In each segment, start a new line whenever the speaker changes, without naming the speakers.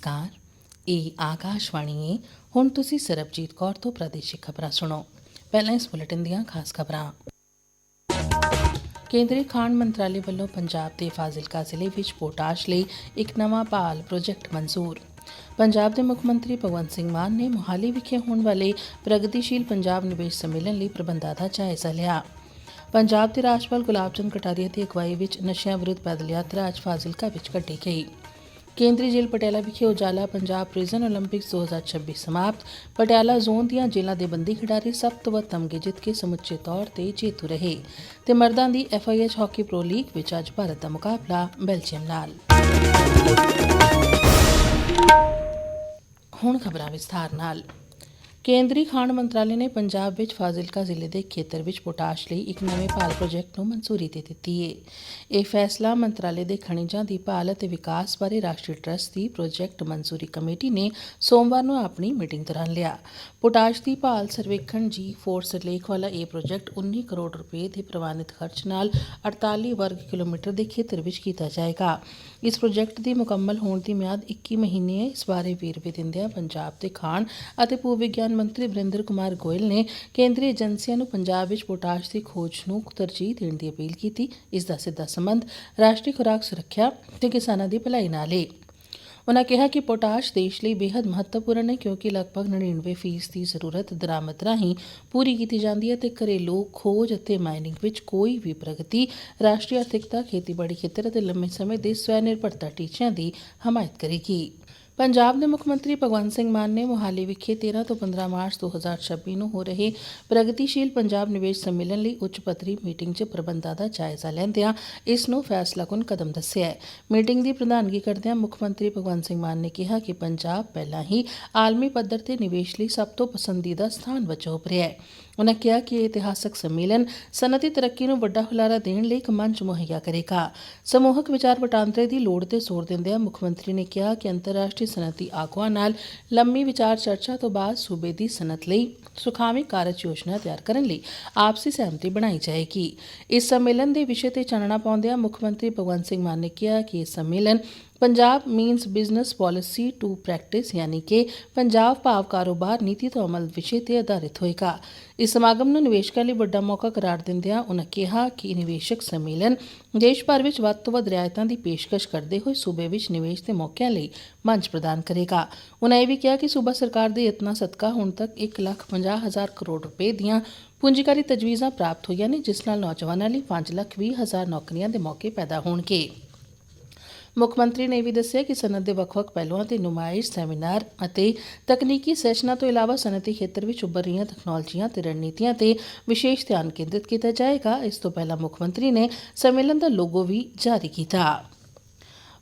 ਨਮਸਕਾਰ। ਇਹ ਆਕਾਸ਼ਵਾਣੀ ਹੈ ਹੁਣ ਤੁਸੀਂ ਸਰਬਜੀਤ ਕੌਰ ਤੋਂ ਪ੍ਰਾਦੇਸ਼ਿਕ ਖਬਰਾਂ ਸੁਣੋ। ਪਹਿਲਾਂ ਇਸ ਬੁਲੇਟਿਨ ਦੀਆਂ ਖਾਸ ਖਬਰਾਂ। ਕੇਂਦਰੀ ਖਾਣ ਮੰਤਰਾਲੇ ਵੱਲੋਂ ਪੰਜਾਬ ਦੇ ਫਾਜ਼ਿਲਕਾ ਜ਼ਿਲ੍ਹੇ ਵਿੱਚ ਪੋਟਾਸ਼ ਲਈ ਇੱਕ ਨਵਾਂ ਭਾਲ ਪ੍ਰੋਜੈਕਟ ਮਨਜ਼ੂਰ। ਪੰਜਾਬ ਦੇ ਮੁੱਖ ਮੰਤਰੀ ਭਗਵੰਤ ਸਿੰਘ ਮਾਨ ਨੇ ਮੁਹਾਲੀ ਵਿਖੇ ਹੋਣ ਵਾਲੇ ਪ੍ਰਗਤੀਸ਼ੀਲ ਪੰਜਾਬ ਨਿਵੇਸ਼ ਸੰਮੇਲਨ ਲਈ ਪ੍ਰਬੰਧਾਂ ਦਾ ਜਾਇਜ਼ਾ ਲਿਆ। ਪੰਜਾਬ ਦੇ ਰਾਜਪਾਲ ਗੁਲਾਬ ਚੰਦ ਕਟਾਰੀਆ ਦੀ ਅਗਵਾਈ ਵਿੱਚ ਨਸ਼ਿਆਂ ਵਿਰੁੱਧ ਪੈਦਲ ਯਾਤਰਾ ਅੱਜ ਫਾਜ਼ਿਲਕਾ ਵਿੱਚ ਕੱਢੀ ਗਈ। ਕੇਂਦਰੀ ਜੇਲ੍ਹ ਪਟਿਆਲਾ ਵਿਖੇ ਉਜਾਲਾ ਪੰਜਾਬ ਪ੍ਰਿਜ਼ਨ 올림픽ਸ 2026 ਸਮਾਪਤ। ਪਟਿਆਲਾ ਜ਼ੋਨ ਦੀਆਂ ਜੇਲ੍ਹਾਂ ਦੇ ਬੰਦੀ ਖਿਡਾਰੀ ਸਭ ਤੋਂ ਵੱਧ ਤਮਗੇ ਜਿੱਤ ਕੇ ਸਮੁੱਚੇ ਤੌਰ ਤੇ ਜੇਤੂ ਰਹੇ। ਤੇ ਮਰਦਾਂ ਦੀ ਐਫਆਈਐਚ ਹਾਕੀ ਪ੍ਰੋ ਲੀਗ ਵਿੱਚ ਅੱਜ ਭਾਰਤ ਦਾ ਮੁਕਾਬਲਾ ਬੈਲਜੀਅਮ ਨਾਲ। ਹੁਣ ਖਬਰਾਂ ਵਿਸਥਾਰ ਨਾਲ। ਕੇਂਦਰੀ ਖਾਣ ਮੰਤਰਾਲੇ ਨੇ ਪੰਜਾਬ ਵਿੱਚ ਫਾਜ਼ਿਲਕਾ ਜ਼ਿਲ੍ਹੇ ਦੇ ਖੇਤਰ ਵਿੱਚ ਪੋਟਾਸ਼ ਲਈ ਇੱਕ ਨਵੇਂ ਭਾਲ ਪ੍ਰੋਜੈਕਟ ਨੂੰ ਮਨਜ਼ੂਰੀ ਦੇ ਦਿੱਤੀ ਹੈ ਇਹ ਫੈਸਲਾ ਮੰਤਰਾਲੇ ਦੇ ਖਣਿਜਾਂ ਦੀ ਭਾਲ ਅਤੇ ਵਿਕਾਸ ਬਾਰੇ ਰਾਸ਼ਟਰੀ ਟਰੱਸਟ ਦੀ ਪ੍ਰੋਜੈਕਟ ਮਨਜ਼ੂਰੀ ਕਮੇਟੀ ਨੇ ਸੋਮਵਾਰ ਨੂੰ ਆਪਣੀ ਮੀਟਿੰਗ ਦੌਰਾਨ ਲਿਆ। ਪੋਟਾਸ਼ ਦੀ ਭਾਲ ਸਰਵੇਖਣ ਜੀ ਫੋਰਸ ਲੇਖ ਵਾਲਾ ਇਹ ਪ੍ਰੋਜੈਕਟ 19 ਕਰੋੜ ਰੁਪਏ ਦੇ ਪ੍ਰਵਾਨਿਤ ਖਰਚ ਨਾਲ 48 ਵਰਗ ਕਿਲੋਮੀਟਰ ਦੇ ਖੇਤਰ ਵਿੱਚ ਕੀਤਾ ਜਾਏਗਾ। ਇਸ ਪ੍ਰੋਜੈਕਟ ਦੀ ਮੁਕੰਮਲ ਹੋਣ ਦੀ ਮਿਆਦ 21 ਮਹੀਨੇ ਹੈ ਇਸ ਬਾਰੇ ਵੇਰਵੇ ਦਿੰਦਿਆਂ ਪੰਜਾਬ ਦੇ ਖਾਣ ਅਤੇ ਭੂ ਵਿਗਿਆਨ ਮੰਤਰੀ ਵਰਿੰਦਰ ਕੁਮਾਰ ਗੋਇਲ ਨੇ ਕੇਂਦਰੀ ਏਜੰਸੀਆਂ ਨੂੰ ਪੰਜਾਬ ਵਿੱਚ ਪੋਟਾਸ਼ ਦੀ ਖੋਜ ਨੂੰ ਤਰਜੀਹ ਦੇਣ ਦੀ ਅਪੀਲ ਕੀਤੀ। ਇਸ ਦਾ ਸਿੱਧਾ ਸੰਬੰਧ ਰਾਸ਼ਟਰੀ ਖੁਰਾਕ ਸੁਰੱਖਿਆ ਤੇ ਕਿਸਾਨਾਂ ਦੀ ਭਲਾਈ ਨਾਲ ਹੈ ਉਨ੍ਹਾਂ ਕਿਹਾ ਕਿ ਪੋਟਾਸ਼ ਦੇਸ਼ ਲਈ ਬੇहद ਮਹੱਤਵਪੂਰਨ ਹੈ ਕਿਉਂਕਿ ਲਗਭਗ 99% ਫੀਸ ਦੀ ਜ਼ਰੂਰਤ ਦਰਾਮਦ ਰਾਹੀਂ ਪੂਰੀ ਕੀਤੀ ਜਾਂਦੀ ਹੈ ਤੇ ਘਰੇਲੂ ਖੋਜ ਅਤੇ ਮਾਈਨਿੰਗ ਵਿੱਚ ਕੋਈ ਵੀ ਪ੍ਰਗਤੀ, ਰਾਸ਼ਟਰੀ ਆਰਥਿਕਤਾ, ਖੇਤੀਬਾੜੀ ਖੇਤਰ ਅਤੇ ਲੰਮੇ ਸਮੇਂ ਦੇ ਸਵੈ ਨਿਰਭਰਤਾ ਟੀਚਿਆਂ ਦੀ ਹਮਾਇਤ ਕਰੇਗੀ। ਪੰਜਾਬ ਦੇ ਮੁੱਖ ਮੰਤਰੀ ਭਗਵੰਤ ਸਿੰਘ ਮਾਨ ਨੇ ਮੁਹਾਲੀ ਵਿਖੇ 13 ਤੋਂ 15 ਮਾਰਚ 2026 ਨੂੰ ਹੋ ਰਹੇ ਪ੍ਰਗਤੀਸ਼ੀਲ ਪੰਜਾਬ ਨਿਵੇਸ਼ ਸੰਮੇਲਨ ਲਈ ਉੱਚ ਪੱਧਰੀ ਮੀਟਿੰਗ 'ਚ ਪ੍ਰਬੰਧਾਂ ਦਾ ਜਾਇਜ਼ਾ ਲੈਂਦਿਆਂ ਇਸ ਨੂੰ ਫੈਸਲਾਕੁਨ ਕਦਮ ਦੱਸਿਆ ਹੈ। ਮੀਟਿੰਗ ਦੀ ਪ੍ਰਧਾਨਗੀ ਕਰਦਿਆਂ ਮੁੱਖ ਮੰਤਰੀ ਭਗਵੰਤ ਸਿੰਘ ਮਾਨ ਨੇ ਕਿਹਾ ਕਿ ਪੰਜਾਬ ਪਹਿਲਾਂ ਹੀ ਆਲਮੀ ਪੱਧਰ ਤੇ ਨਿਵੇਸ਼ ਲਈ ਸਭ ਤੋਂ ਪਸੰਦੀਦਾ ਸਥਾਨ ਵਜੋਂ ਉੱਭਰਿਆ ਹੈ। ਉਨ੍ਹਾਂ ਕਿਹਾ ਕਿ ਇਹ ਇਤਿਹਾਸਕ ਸੰਮੇਲਨ ਸਨਅਤੀ ਤਰੱਕੀ ਨੂੰ ਵੱਡਾ ਹੁਲਾਰਾ ਦੇਣ ਲਈ ਇੱਕ ਮੰਚ ਮੁਹੱਈਆ ਕਰੇਗਾ। ਸਮੂਹਕ ਵਿਚਾਰ ਵਟਾਂਦਰੇ ਦੀ ਲੋੜ ਤੇ ਜ਼ੋਰ ਦਿੰਦਿਆਂ ਮੁੱਖ ਮੰਤਰੀ ਨੇ ਕਿਹਾ ਕਿ ਅੰਤਰਰਾਸ਼ਟਰੀ ਸਨਅਤੀ ਆਗੂਆਂ ਨਾਲ ਲੰਮੀ ਵਿਚਾਰ ਚਰਚਾ ਤੋਂ ਬਾਅਦ ਸੂਬੇ ਦੀ ਸਨਅਤ ਲਈ ਸੁਖਾਵੀ ਕਾਰਜ ਯੋਜਨਾ ਤਿਆਰ ਕਰਨ ਲਈ ਆਪਸੀ ਸਹਿਮਤੀ ਬਣਾਈ ਜਾਏਗੀ। ਇਸ ਸੰਮੇਲਨ ਦੇ ਵਿਸ਼ੇ ਤੇ ਚਾਨਣਾ ਪਾਉਂਦਿਆਂ ਮੁੱਖ ਮੰਤਰੀ ਭਗਵੰਤ ਸਿੰਘ ਮਾਨ ਨੇ ਕਿਹਾ ਕਿ ਇਹ ਸੰਮੇਲਨ Punjab means business policy to practice ਯਾਨੀ ਕਿ ਪੰਜਾਬ ਭਾਵ ਕਾਰੋਬਾਰ, ਨੀਤੀ ਤੋਂ ਅਮਲ ਵਿਸ਼ੇ ਤੇ ਆਧਾਰਿਤ ਹੋਏਗਾ। ਇਸ ਸਮਾਗਮ ਨੂੰ ਨਿਵੇਸ਼ਕਾਂ ਲਈ ਵੱਡਾ ਮੌਕਾ ਕਰਾਰ ਦਿੰਦਿਆਂ ਉਨ੍ਹਾਂ ਕਿਹਾ ਕਿ ਨਿਵੇਸ਼ਕ ਸੰਮੇਲਨ ਦੇਸ਼ ਭਰ ਵਿੱਚ ਵੱਧ ਤੋਂ ਵੱਧ ਰਿਆਇਤਾਂ ਦੀ ਪੇਸ਼ਕਸ਼ ਕਰਦੇ ਹੋਏ ਸੂਬੇ ਵਿੱਚ ਨਿਵੇਸ਼ ਦੇ ਮੌਕਿਆਂ ਲਈ ਮੰਚ ਪ੍ਰਦਾਨ ਕਰੇਗਾ। ਉਨ੍ਹਾਂ ਇਹ ਵੀ ਕਿਹਾ ਕਿ ਸੂਬਾ ਸਰਕਾਰ ਦੇ ਯਤਨਾਂ ਸਦਕਾ ਹੁਣ ਤੱਕ 1 ਲੱਖ 50 ਹਜ਼ਾਰ ਕਰੋੜ ਰੁਪਏ ਦੀਆਂ ਪੂੰਜੀਕਾਰੀ ਤਜਵੀਜ਼ਾਂ ਪ੍ਰਾਪਤ ਹੋਈਆਂ ਨੇ, ਜਿਸ ਨਾਲ ਨੌਜਵਾਨਾਂ ਲਈ 5 ਲੱਖ 20 ਹਜ਼ਾਰ ਨੌਕਰੀਆਂ ਦੇ ਮੌਕੇ ਪੈਦਾ ਹੋਣਗੇ। ਮੁੱਖ ਮੰਤਰੀ ਨੇ ਇਹ ਵੀ ਦੱਸਿਆ ਕਿ ਸਨਅਤ ਦੇ ਵੱਖ-ਵੱਖ ਪਹਿਲੂਆਂ ਤੇ ਨੁਮਾਇਸ਼, ਸੈਮੀਨਾਰ ਅਤੇ ਤਕਨੀਕੀ ਸੈਸ਼ਨਾਂ ਤੋਂ ਇਲਾਵਾ ਸਨਅਤੀ ਖੇਤਰ ਵਿੱਚ ਉੱਭਰ ਰਹੀਆਂ ਤਕਨਾਲੋਜੀਆਂ ਤੇ ਰਣਨੀਤੀਆਂ ਤੇ ਵਿਸ਼ੇਸ਼ ਧਿਆਨ ਕੇਂਦਰਿਤ ਕੀਤਾ ਜਾਏਗਾ। ਇਸ ਤੋਂ ਪਹਿਲਾਂ ਮੁੱਖ ਮੰਤਰੀ ਨੇ ਸੰਮੇਲਨ ਦਾ ਲੋਗੋ ਵੀ ਜਾਰੀ ਕੀਤਾ।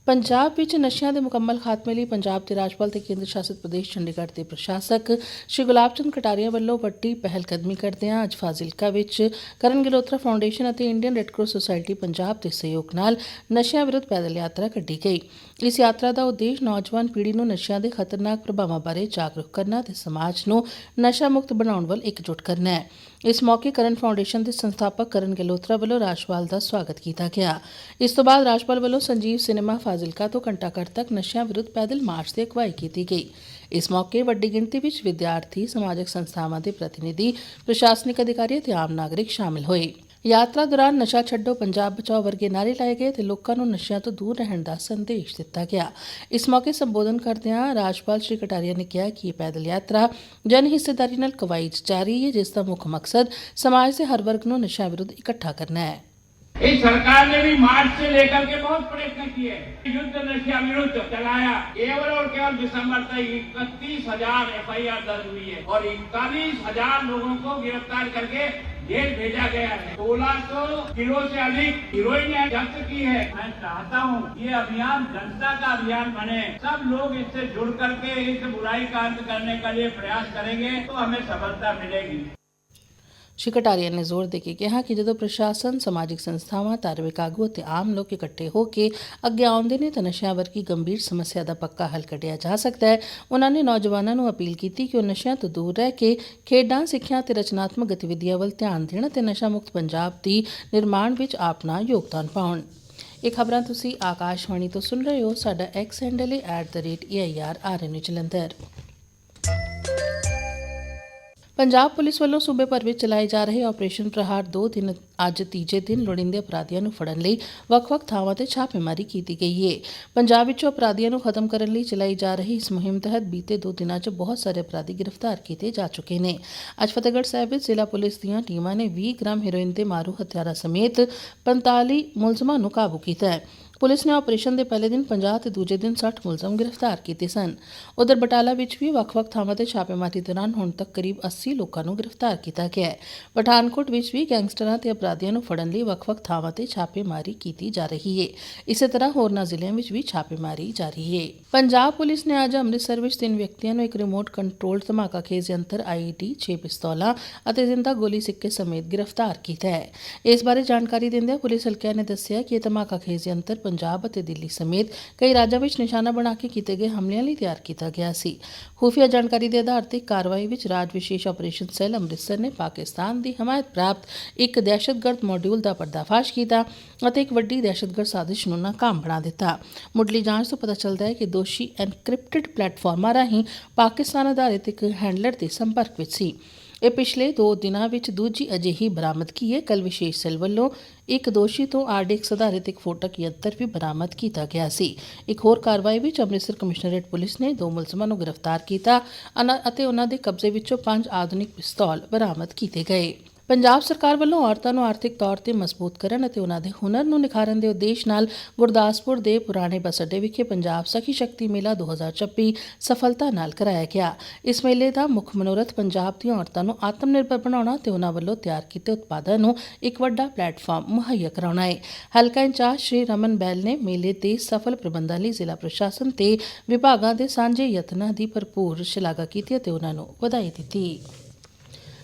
ਪੰਜਾਬ ਵਿੱਚ ਨਸ਼ਿਆਂ ਦੇ ਮੁਕੰਮਲ ਖਾਤਮੇ ਲਈ ਪੰਜਾਬ ਦੇ ਰਾਜਪਾਲ ਤੇ ਕੇਂਦਰ ਸ਼ਾਸਿਤ ਪ੍ਰਦੇਸ਼ ਚੰਡੀਗੜ੍ਹ ਦੇ ਪ੍ਰਸ਼ਾਸਕ ਸ਼੍ਰੀ ਗੁਲਾਬ ਚੰਦ ਕਟਾਰੀਆ ਵੱਲੋਂ ਵੱਡੀ ਪਹਿਲ ਕਦਮੀ ਕਰਦਿਆਂ ਅੱਜ ਫਾਜ਼ਿਲਕਾ ਵਿੱਚ ਕਰਨ ਗਿਲੋਤਰਾ ਫਾਊਂਡੇਸ਼ਨ ਅਤੇ Indian red cross society Punjab ਦੇ ਸਹਿਯੋਗ ਨਾਲ ਨਸ਼ਿਆਂ ਵਿਰੁੱਧ ਪੈਦਲ ਯਾਤਰਾ ਕੱਢੀ ਗਈ। ਇਸ ਯਾਤਰਾ ਦਾ ਉਦੇਸ਼ ਨੌਜਵਾਨ ਪੀੜ੍ਹੀ ਨੂੰ ਨਸ਼ਿਆਂ ਦੇ ਖਤਰਨਾਕ ਪ੍ਰਭਾਵਾਂ ਬਾਰੇ ਜਾਗਰੂਕ ਕਰਨਾ ਤੇ ਸਮਾਜ ਨੂੰ ਨਸ਼ਾ ਮੁਕਤ ਬਣਾਉਣ ਵੱਲ ਇਕਜੁੱਟ ਕਰਨਾ ਹੈ। ਇਸ ਮੌਕੇ ਕਰਨ ਫਾਊਂਡੇਸ਼ਨ ਦੇ ਸੰਸਥਾਪਕ ਕਰਨ ਗਿਲੋਤਰਾ ਵੱਲੋਂ ਰਾਜਪਾਲ ਦਾ ਸਵਾਗਤ ਕੀਤਾ ਗਿਆ। ਇਸ ਤੋਂ ਬਾਅਦ ਰਾਜਪਾਲ ਵੱਲੋਂ ਸੰਜੀਵ ਸਿਨੇਮਾ ਫਾਜ਼ਿਲਕਾ ਤੋਂ ਘੰਟਾ ਘਰ ਤੱਕ ਨਸ਼ਿਆਂ ਵਿਰੁੱਧ ਪੈਦਲ ਮਾਰਚ ਦੀ ਅਗਵਾਈ ਕੀਤੀ ਗਈ। ਇਸ ਮੌਕੇ ਵੱਡੀ ਗਿਣਤੀ ਵਿੱਚ ਵਿਦਿਆਰਥੀ, ਸਮਾਜਿਕ ਸੰਸਥਾਵਾਂ ਦੇ ਪ੍ਰਤੀਨਿਧੀ, ਪ੍ਰਸ਼ਾਸਨਿਕ ਅਧਿਕਾਰੀ ਅਤੇ ਆਮ ਨਾਗਰਿਕ ਸ਼ਾਮਿਲ ਹੋਏ। ਯਾਤਰਾ ਦੌਰਾਨ ਨਸ਼ਾ ਛੱਡੋ ਪੰਜਾਬ ਬਚਾਓ ਵਰਗੇ ਨਾਅਰੇ ਲਾਏ ਗਏ ਤੇ ਲੋਕਾਂ ਨੂੰ ਨਸ਼ਿਆਂ ਤੋਂ ਦੂਰ ਰਹਿਣ ਦਾ ਸੰਦੇਸ਼ ਦਿੱਤਾ ਗਿਆ। ਇਸ ਮੌਕੇ ਸੰਬੋਧਨ ਕਰਦਿਆਂ ਰਾਜਪਾਲ ਸ਼੍ਰੀ ਕਟਾਰੀਆ ਨੇ ਕਿਹਾ ਕਿ ਇਹ ਪੈਦਲ ਯਾਤਰਾ ਜਨ ਹਿੱਸੇਦਾਰੀ ਨਾਲ ਕਵਾਈ ਜਾ ਰਹੀ ਹੈ, ਜਿਸ ਦਾ ਮੁੱਖ ਮਕਸਦ ਸਮਾਜ ਦੇ ਹਰ ਵਰਗ ਨੂੰ ਨਸ਼ਿਆਂ ਵਿਰੁੱਧ ਇਕੱਠਾ ਕਰਨਾ ਹੈ।
इस सरकार ने भी मार्च से लेकर के बहुत प्रयत्न किए। युद्ध नशा विरुद्ध चलाया। केवल और केवल दिसंबर तक इकतीस हज़ार एफ़ आई आर दर्ज हुई है और इकतालीस हज़ार लोगों को गिरफ़्तार करके जेल भेजा गया है। सोलह सौ किलो से अधिक हीरोइन जब्त की है। मैं चाहता हूँ ये अभियान जनता का अभियान बने। सब लोग इससे जुड़ करके इस बुराई का अंत करने का लिए प्रयास करेंगे तो हमें सफलता मिलेगी।
ਸ਼੍ਰੀ ਕਟਾਰੀਆ ਨੇ ਜ਼ੋਰ ਦੇ ਕੇ ਕਿਹਾ ਕਿ ਜਦੋਂ ਪ੍ਰਸ਼ਾਸਨ, ਸਮਾਜਿਕ ਸੰਸਥਾਵਾਂ, ਧਾਰਮਿਕ ਆਗੂ ਅਤੇ ਆਮ ਲੋਕ ਇਕੱਠੇ ਹੋ ਕੇ ਅੱਗੇ ਆਉਂਦੇ ਨੇ ਤਾਂ ਨਸ਼ਿਆਂ ਵਰਗੀ ਗੰਭੀਰ ਸਮੱਸਿਆ ਦਾ ਪੱਕਾ ਹੱਲ ਕੱਢਿਆ ਜਾ ਸਕਦਾ ਹੈ। ਉਹਨਾਂ ਨੇ ਨੌਜਵਾਨਾਂ ਨੂੰ ਅਪੀਲ ਕੀਤੀ ਕਿ ਉਹ ਨਸ਼ਿਆਂ ਤੋਂ ਦੂਰ ਰਹਿ ਕੇ ਖੇਡਾਂ, ਸਿੱਖਿਆ ਤੇ ਰਚਨਾਤਮਕ ਗਤੀਵਿਧੀਆਂ ਵੱਲ ਧਿਆਨ ਦੇਣ ਅਤੇ ਨਸ਼ਾ ਮੁਕਤ ਪੰਜਾਬ ਦੀ ਨਿਰਮਾਣ ਵਿੱਚ ਆਪਣਾ ਯੋਗਦਾਨ ਪਾਉਣ। ਇਹ ਖਬਰਾਂ ਤੁਸੀਂ ਆਕਾਸ਼ਵਾਣੀ ਤੋਂ ਸੁਣ ਰਹੇ ਹੋ। ਸਾਡਾ ਐਕਸ ਹੈਂਡਲ ਹੈ @air ਜਲੰਧਰ ਪੰਜਾਬ ਪੁਲਿਸ ਵੱਲੋਂ ਸੂਬੇ ਭਰ ਵਿੱਚ ਚਲਾਏ ਜਾ ਰਹੇ ਆਪਰੇਸ਼ਨ ਪ੍ਰਹਾਰ 2 ਦਿਨ ਅੱਜ ਤੀਜੇ ਦਿਨ ਲੋੜੀਂਦੇ ਅਪਰਾਧੀਆਂ ਨੂੰ ਫੜਨ ਲਈ ਵੱਖ-ਵੱਖ ਥਾਵਾਂ ਤੇ ਛਾਪੇਮਾਰੀ ਕੀਤੀ ਗਈ ਹੈ ਪੰਜਾਬ ਵਿੱਚੋਂ ਅਪਰਾਧੀਆਂ ਨੂੰ ਖਤਮ ਕਰਨ ਲਈ ਚਲਾਈ ਜਾ ਰਹੀ ਇਸ ਮੁਹਿੰਮ ਤਹਿਤ ਬੀਤੇ 2 ਦਿਨਾਂ 'ਚ ਬਹੁਤ ਸਾਰੇ ਅਪਰਾਧੀ ਗ੍ਰਿਫਤਾਰ ਕੀਤੇ ਜਾ ਚੁੱਕੇ ਨੇ। ਅੱਜ ਫਤਿਹਗੜ੍ਹ ਸਾਹਿਬ ਵਿੱਚ ਜ਼ਿਲ੍ਹਾ ਪੁਲਿਸ ਦੀਆਂ ਟੀਮਾਂ ਨੇ 20 ਗ੍ਰਾਮ ਹੈਰੋਇਨ ਤੇ ਮਾਰੂ ਹਥਿਆਰਾਂ ਸਮੇਤ 45 ਮੁਲਜ਼ਮਾਂ ਨੂੰ ਕਾਬੂ ਕੀਤਾ ਹੈ। ਪੁਲਿਸ ਨੇ ਆਪਰੇਸ਼ਨ ਦੇ ਪਹਿਲੇ ਦਿਨ 50 ਤੇ ਦੂਜੇ ਦਿਨ 60 ਮੁਲਜ਼ਮ ਗ੍ਰਿਫਤਾਰ ਕੀਤੇ ਸਨ। ਉਧਰ ਬਟਾਲਾ ਵਿੱਚ ਵੀ ਵੱਖ-ਵੱਖ ਥਾਵਾਂ ਤੇ ਛਾਪੇਮਾਰੀ ਦੌਰਾਨ ਹੁਣ ਤੱਕ ਕਰੀਬ 80 ਲੋਕਾਂ ਨੂੰ ਗ੍ਰਿਫਤਾਰ ਕੀਤਾ ਗਿਆ ਹੈ। ਪਠਾਨਕੋਟ ਵਿੱਚ ਵੀ ਗੈਂਗਸਟਰਾਂ ਤੇ ਅਪਰਾਧੀਆਂ ਨੂੰ ਫੜਨ ਲਈ ਵੱਖ-ਵੱਖ ਥਾਵਾਂ ਤੇ ਛਾਪੇਮਾਰੀ ਕੀਤੀ ਜਾ ਰਹੀ ਹੈ ਇਸੇ ਤਰ੍ਹਾਂ ਹੋਰਨਾਂ ਜ਼ਿਲ੍ਹਿਆਂ ਵਿੱਚ ਵੀ ਛਾਪੇਮਾਰੀ ਜਾਰੀ ਹੈ ਪੰਜਾਬ ਪੁਲਿਸ ਨੇ ਅੱਜ ਅੰਮ੍ਰਿਤਸਰ ਵਿੱਚ ਤਿੰਨ ਵਿਅਕਤੀਆਂ ਨੂੰ ਇੱਕ ਰਿਮੋਟ ਕੰਟਰੋਲ ਧਮਾਕਾ ਖੇਜ਼ ਯੰਤਰ ਆਈਈਡੀ 6 ਪਿਸਤੌਲਾਂ ਅਤੇ ਜ਼ਿੰਦਾ ਗੋਲੀ ਸਿੱਕੇ ਸਮੇਤ ਗ੍ਰਿਫਤਾਰ ਕੀਤਾ ਹੈ। ਇਸ ਬਾਰੇ ਜਾਣਕਾਰੀ ਦਿੰਦਿਆਂ ਪੁਲਿਸ ਹਲਕਿਆਂ ਨੇ ਦੱਸਿਆ ਕਿ ਇਹ ਧਮਾਕਾ ਖੇਜ਼ ਯੰਤਰ ਪੰਜਾਬ ਅਤੇ ਦਿੱਲੀ ਸਮੇਤ ਕਈ ਰਾਜਾਂ ਵਿੱਚ ਨਿਸ਼ਾਨਾ ਬਣਾ ਕੇ ਕੀਤੇ ਗਏ ਹਮਲਿਆਂ ਲਈ ਤਿਆਰ ਕੀਤਾ ਗਿਆ ਸੀ। ਖੁਫੀਆ ਜਾਣਕਾਰੀ ਦੇ ਆਧਾਰ ਤੇ ਕਾਰਵਾਈ ਵਿੱਚ ਰਾਜ ਵਿਸ਼ੇਸ਼ ਆਪਰੇਸ਼ਨ ਸੈੱਲ ਅੰਮ੍ਰਿਤਸਰ ਨੇ ਪਾਕਿਸਤਾਨ ਦੀ ਹਮਾਇਤ ਪ੍ਰਾਪਤ ਇੱਕ ਦਹਿਸ਼ਤਗਰਦ ਮੋਡਿਊਲ ਦਾ ਪਰਦਾਫਾਸ਼ ਕੀਤਾ ਅਤੇ ਇੱਕ ਵੱਡੀ ਦਹਿਸ਼ਤਗਰਦ ਸਾਜ਼ਿਸ਼ ਨੂੰ ਨਾਕਾਮ ਬਣਾ ਦਿੱਤਾ। ਮੁੱਢਲੀ ਜਾਂਚ ਤੋਂ ਪਤਾ ਚੱਲਦਾ ਹੈ ਕਿ ਦੋਸ਼ੀ ਐਨਕ੍ਰਿਪਟਡ ਪਲੇਟਫਾਰਮਾਂ ਰਾਹੀਂ ਪਾਕਿਸਤਾਨ ਅਧਾਰਿਤ ਇੱਕ ਹੈਂਡਲਰ ਦੇ ਸੰਪਰਕ ਵਿੱਚ ਸੀ। ਇਹ ਪਿਛਲੇ 2 ਦਿਨਾਂ ਵਿੱਚ ਦੂਜੀ ਅਜਿਹੀ ਬਰਾਮਦਗੀ ਹੈ? ਕੱਲ ਵਿਸ਼ੇਸ਼ ਸੈੱਲ ਵੱਲੋਂ ਇੱਕ ਦੋਸ਼ੀ ਤੋਂ ਆਰਡੀਐਕਸ ਆਧਾਰਿਤ ਇੱਕ ਫੋਟਕ ਯੰਤਰ ਵੀ ਬਰਾਮਦ ਕੀਤਾ ਗਿਆ ਸੀ। ਇੱਕ ਹੋਰ ਕਾਰਵਾਈ ਵਿੱਚ ਅੰਮ੍ਰਿਤਸਰ ਕਮਿਸ਼ਨਰੇਟ ਪੁਲਿਸ ਨੇ ਦੋ ਮੁਲਜ਼ਮਾਂ ਨੂੰ ਗ੍ਰਿਫਤਾਰ ਕੀਤਾ। ਅਤੇ ਉਹਨਾਂ ਦੇ ਕਬਜ਼ੇ ਵਿੱਚੋਂ ਪੰਜ ਆਧੁਨਿਕ ਪਿਸਤੌਲ ਬਰਾਮਦ ਕੀਤੇ ਗਏ। ਪੰਜਾਬ ਸਰਕਾਰ ਵੱਲੋਂ ਔਰਤਾਂ ਨੂੰ ਆਰਥਿਕ ਤੌਰ ਤੇ ਮਜ਼ਬੂਤ ਕਰਨ ਅਤੇ ਉਹਨਾਂ ਦੇ ਹੁਨਰ ਨੂੰ ਨਿਖਾਰਨ ਦੇ ਉਦੇਸ਼ ਨਾਲ ਗੁਰਦਾਸਪੁਰ ਦੇ ਪੁਰਾਣੇ ਬੱਸ ਅੱਡੇ ਵਿਖੇ ਪੰਜਾਬ ਸਖੀ ਸ਼ਕਤੀ ਮੇਲਾ 2026 ਸਫਲਤਾ ਨਾਲ ਕਰਾਇਆ ਗਿਆ। ਇਸ ਮੇਲੇ ਦਾ ਮੁੱਖ ਮਨੋਰਥ ਪੰਜਾਬ ਦੀਆਂ ਔਰਤਾਂ ਨੂੰ ਆਤਮ ਨਿਰਭਰ ਬਣਾਉਣਾ ਤੇ ਉਹਨਾਂ ਵੱਲੋਂ ਤਿਆਰ ਕੀਤੇ ਉਤਪਾਦਾਂ ਨੂੰ ਇੱਕ ਵੱਡਾ ਪਲੇਟਫਾਰਮ ਮੁਹੱਈਆ ਕਰਾਉਣਾ ਹੈ ਹਲਕਾ ਇੰਚਾਰਜ ਸ਼੍ਰੀ ਰਮਨ ਬੈਲ ਨੇ ਮੇਲੇ ਦੇ ਸਫਲ ਪ੍ਰਬੰਧਾਂ ਲਈ ਜ਼ਿਲ੍ਹਾ ਪ੍ਰਸ਼ਾਸਨ ਤੇ ਵਿਭਾਗਾਂ ਦੇ ਸਾਂਝੇ ਯਤਨਾਂ ਦੀ ਭਰਪੂਰ ਸ਼ਲਾਘਾ ਕੀਤੀ ਅਤੇ ਉਹਨਾਂ ਨੂੰ ਵਧਾਈ ਦਿੱਤੀ।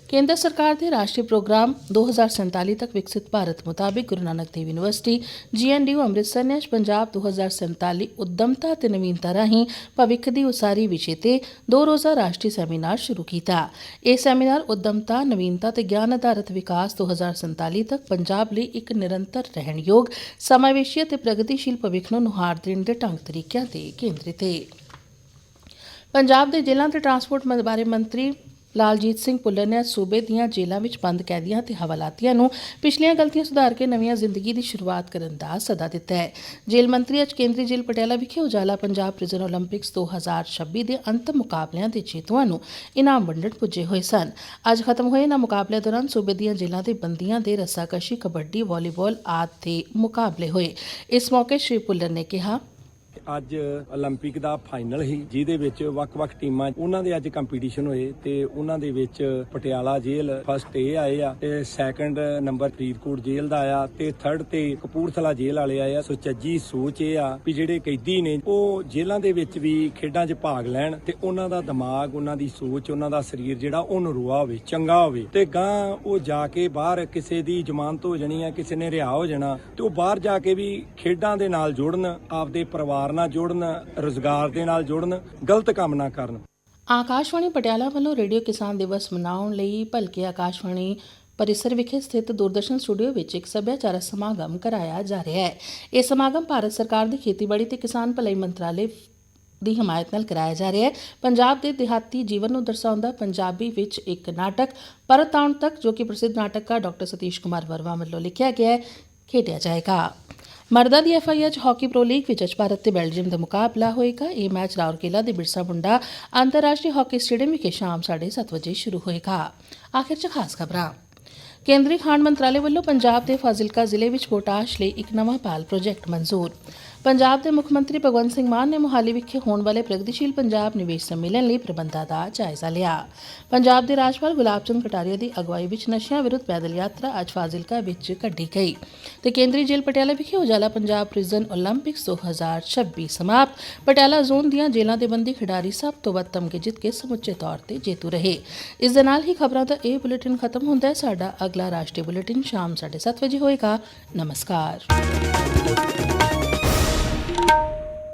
ਕੇਂਦਰ ਸਰਕਾਰ ਦੇ ਰਾਸ਼ਟਰੀ ਪ੍ਰੋਗਰਾਮ 2047 ਤੱਕ ਵਿਕਸਿਤ ਭਾਰਤ ਮੁਤਾਬਿਕ ਗੁਰੂ ਨਾਨਕ ਦੇਵ ਯੂਨੀਵਰਸਿਟੀ, ਜੀਐਨਡੀਯੂ ਅੰਮ੍ਰਿਤਸਰ ਨੇ ਪੰਜਾਬ 2047 ਉਦਮਤਾ ਤੇ ਨਵੀਨਤਾ ਰਾਹੀਂ ਭਵਿੱਖ ਦੀ ਉਸਾਰੀ ਵਿਸ਼ੇ ਤੇ ਦੋ ਰੋਜ਼ਾ ਰਾਸ਼ਟਰੀ ਸੈਮੀਨਾਰ ਸ਼ੁਰੂ ਕੀਤਾ। ਇਹ ਸੈਮੀਨਾਰ ਉਦਮਤਾ, ਨਵੀਨਤਾ ਤੇ ਗਿਆਨ ਆਧਾਰਿਤ ਵਿਕਾਸ 2047 ਤੱਕ ਪੰਜਾਬ ਲਈ ਇੱਕ ਨਿਰੰਤਰ ਰਹਿਣਯੋਗ ਸਮਾਵੇਸ਼ੀ ਅਤੇ ਪ੍ਰਗਤੀਸ਼ੀਲ ਭਵਿੱਖ ਨੂੰ ਨੁਹਾਰ ਦੇਣ ਦੇ ਢੰਗ ਤਰੀਕਿਆਂ ਤੇ ਕੇਂਦਰਿਤ ਹੈ ਪੰਜਾਬ ਦੇ ਜੇਲ੍ਹਾਂ ਤੇ ਟਰਾਂਸਪੋਰਟ ਬਾਰੇ ਮੰਤਰੀ ਲਾਲਜੀਤ ਸਿੰਘ ਪੁੱਲਰ ਨੇ ਸੂਬੇ ਦੀਆਂ ਜੇਲ੍ਹਾਂ ਵਿੱਚ ਬੰਦ ਕੈਦੀਆਂ ਤੇ ਹਵਾਲਾਤੀਆਂ ਨੂੰ ਪਿਛਲੀਆਂ ਗਲਤੀਆਂ ਸੁਧਾਰ ਕੇ ਨਵੀਆਂ ਜ਼ਿੰਦਗੀ ਦੀ ਸ਼ੁਰੂਆਤ ਕਰਨ ਦਾ ਸੱਦਾ ਦਿੱਤਾ ਹੈ। ਜੇਲ੍ਹ ਮੰਤਰੀ ਅੱਜ ਕੇਂਦਰੀ ਜੇਲ੍ਹ ਪਟਿਆਲਾ ਵਿਖੇ ਉਜਾਲਾ ਪੰਜਾਬ ਪ੍ਰਿਜ਼ਨ 올림픽ਸ 2026 ਦੇ ਅੰਤਮ ਮੁਕਾਬਲਿਆਂ ਦੇ ਜੇਤੂਆਂ ਨੂੰ ਇਨਾਮ ਵੰਡਣ ਪੁੱਜੇ ਹੋਏ ਸਨ। ਅੱਜ ਖਤਮ ਹੋਏ ਇਹਨਾਂ ਮੁਕਾਬਲਿਆਂ ਦੌਰਾਨ ਸੂਬੇ ਦੀਆਂ ਜੇਲ੍ਹਾਂ ਦੇ ਬੰਦੀਆਂ ਦੇ ਰੱਸਾਕਸ਼ੀ, ਕਬੱਡੀ, ਵਾਲੀਬਾਲ ਆਦਿ ਦੇ ਮੁਕਾਬਲੇ ਹੋਏ। ਇਸ ਮੌਕੇ ਸ਼੍ਰੀ ਪੁੱਲਰ ਨੇ ਕਿਹਾ
ਅੱਜ 올림픽 ਦਾ ਫਾਈਨਲ ਸੀ ਜਿਹਦੇ ਵਿੱਚ ਵੱਖ-ਵੱਖ ਟੀਮਾਂ ਉਹਨਾਂ ਦੇ ਅੱਜ ਕੰਪੀਟੀਸ਼ਨ ਹੋਏ ਤੇ ਉਹਨਾਂ ਦੇ ਵਿੱਚ ਪਟਿਆਲਾ ਜੇਲ੍ਹ ਫਸਟ ਇਹ ਆਏ ਆ ਤੇ ਸੈਕੰਡ ਨੰਬਰ ਫਰੀਦਕੋਟ ਜੇਲ੍ਹ ਦਾ ਆਇਆ ਤੇ ਥਰਡ ਤੇ ਕਪੂਰਥਲਾ ਜੇਲ੍ਹ ਵਾਲੇ ਆਏ ਆ ਸੁਚੱਜੀ ਸੋਚ ਇਹ ਆ ਵੀ ਜਿਹੜੇ ਕੈਦੀ ਨੇ ਉਹ ਜੇਲ੍ਹਾਂ ਦੇ ਵਿੱਚ ਵੀ ਖੇਡਾਂ 'ਚ ਭਾਗ ਲੈਣ ਤੇ ਉਹਨਾਂ ਦਾ ਦਿਮਾਗ ਉਹਨਾਂ ਦੀ ਸੋਚ ਉਹਨਾਂ ਦਾ ਸਰੀਰ ਜਿਹੜਾ ਉਹ ਨਰੂਆ ਹੋਵੇ ਚੰਗਾ ਹੋਵੇ ਤੇ ਗਾਂ ਉਹ ਜਾ ਕੇ ਬਾਹਰ ਕਿਸੇ ਦੀ ਜ਼ਮਾਨਤ ਹੋ ਜਾਣੀ ਆ ਕਿਸੇ ਨੇ ਰਿਹਾ ਹੋ ਜਾਣਾ ਤੇ ਉਹ ਬਾਹਰ ਜਾ ਕੇ ਵੀ ਖੇਡਾਂ ਦੇ ਨਾਲ ਜੁੜਨ ਆਪਦੇ ਪਰਿਵਾਰ ਨਾਲ ਜੁੜਨ, ਰੋਜ਼ਗਾਰ ਦੇ ਨਾਲ ਜੁੜਨ, ਗਲਤ ਕੰਮ ਨਾ ਕਰਨ।
ਆਕਾਸ਼ਵਾਣੀ ਪਟਿਆਲਾ ਵੱਲੋਂ ਰੇਡੀਓ ਕਿਸਾਨ ਦਿਵਸ ਮਨਾਉਣ ਲਈ ਭਲਕੇ ਆਕਾਸ਼ਵਾਣੀ ਪਰਿਸਰ ਵਿਖੇ ਸਥਿਤ ਦੂਰਦਰਸ਼ਨ ਸਟੂਡੀਓ ਵਿੱਚ ਇੱਕ ਸੱਭਿਆਚਾਰਕ ਸਮਾਗਮ ਕਰਾਇਆ ਜਾ ਰਿਹਾ ਹੈ। ਇਹ ਸਮਾਗਮ ਭਾਰਤ ਸਰਕਾਰ ਦੀ ਖੇਤੀਬਾੜੀ ਤੇ ਕਿਸਾਨ ਭਲਾਈ ਮੰਤਰਾਲੇ ਦੀ ਹਮਾਇਤ ਨਾਲ ਕਰਾਇਆ ਜਾ ਰਿਹਾ ਹੈ। ਪੰਜਾਬ ਦੇ ਦਿਹਾਤੀ ਜੀਵਨ ਨੂੰ ਦਰਸਾਉਂਦਾ ਪੰਜਾਬੀ ਵਿੱਚ ਇੱਕ ਨਾਟਕ ਪਰਤ ਆਉਣ ਤੱਕ ਜੋ ਕਿ ਪ੍ਰਸਿੱਧ ਨਾਟਕਕਾਰ ਡਾਕਟਰ ਸਤੀਸ਼ ਕੁਮਾਰ ਵਰਮਾ ਵੱਲੋਂ ਲਿਖਿਆ ਗਿਆ ਹੈ। ਖੇਡਿਆ ਜਾਏਗਾ। ਮਰਦਾਂ ਦੀ ਐਫਆਈਐਚ ਹਾਕੀ ਪ੍ਰੋ ਲੀਗ ਵਿੱਚ ਅੱਜ ਭਾਰਤ ਤੇ ਬੈਲਜੀਅਮ ਦਾ ਮੁਕਾਬਲਾ ਹੋਏਗਾ। ਇਹ ਮੈਚ ਰਾਉਰਕੇਲਾ ਦੇ ਬਿਰਸਾ ਮੁੰਡਾ ਅੰਤਰਰਾਸ਼ਟਰੀ ਹਾਕੀ ਸਟੇਡੀਅਮ ਵਿਖੇ ਸ਼ਾਮ 7:30 ਵਜੇ ਸ਼ੁਰੂ ਹੋਏਗਾ। ਆਖਿਰ 'ਚ ਖਾਸ ਖਬਰਾਂ। ਕੇਂਦਰੀ ਖਾਣ ਮੰਤਰਾਲੇ ਵੱਲੋਂ ਪੰਜਾਬ ਦੇ ਫਾਜ਼ਿਲਕਾ ਜ਼ਿਲ੍ਹੇ ਵਿੱਚ ਪੋਟਾਸ਼ ਲਈ ਇੱਕ ਨਵਾਂ ਪਾਲ ਪ੍ਰੋਜੈਕਟ ਮਨਜ਼ੂਰ। ਪੰਜਾਬ ਦੇ ਮੁੱਖ ਮੰਤਰੀ ਭਗਵੰਤ ਸਿੰਘ ਮਾਨ ਨੇ ਮੁਹਾਲੀ ਵਿਖੇ ਹੋਣ ਵਾਲੇ ਪ੍ਰਗਤੀਸ਼ੀਲ ਪੰਜਾਬ ਨਿਵੇਸ਼ ਸੰਮੇਲਨ ਲਈ ਪ੍ਰਬੰਧਾਂ ਦਾ ਜਾਇਜ਼ਾ ਲਿਆ। ਪੰਜਾਬ ਦੇ ਰਾਜਪਾਲ ਗੁਲਾਬ ਚੰਦ ਕਟਾਰੀਆ ਦੀ ਅਗਵਾਈ ਵਿੱਚ ਨਸ਼ਿਆਂ ਵਿਰੁੱਧ ਪੈਦਲ ਯਾਤਰਾ ਅੱਜ ਫਾਜ਼ਿਲਕਾ ਵਿੱਚ ਕੱਢੀ ਗਈ ਤੇ ਕੇਂਦਰੀ ਜੇਲ੍ਹ ਪਟਿਆਲਾ ਵਿਖੇ ਉਜਾਲਾ ਪੰਜਾਬ ਪ੍ਰਿਜ਼ਨ 올림픽ਸ 2026 ਸਮਾਪਤ। ਪਟਿਆਲਾ ਜ਼ੋਨ ਦੀਆਂ ਜੇਲ੍ਹਾਂ ਦੇ ਬੰਦੀ ਖਿਡਾਰੀ ਸਭ ਤੋਂ ਵੱਧ ਤਮਗੇ ਜਿੱਤ ਕੇ ਸਮੁੱਚੇ ਤੌਰ ਤੇ ਜੇਤੂ ਰਹੇ। ਇਸ ਦੇ ਨਾਲ ਹੀ ਖਬਰਾਂ ਦਾ ਇਹ ਬੁਲੇਟਿਨ ਖਤਮ ਹੁੰਦਾ ਹੈ। ਸਾਡਾ ਅਗਲਾ ਰਾਸ਼ਟਰੀ ਬੁਲੇਟਿਨ ਸ਼ਾਮ 7:30 ਵਜੇ ਹੋਏਗਾ। ਨਮਸਕਾਰ।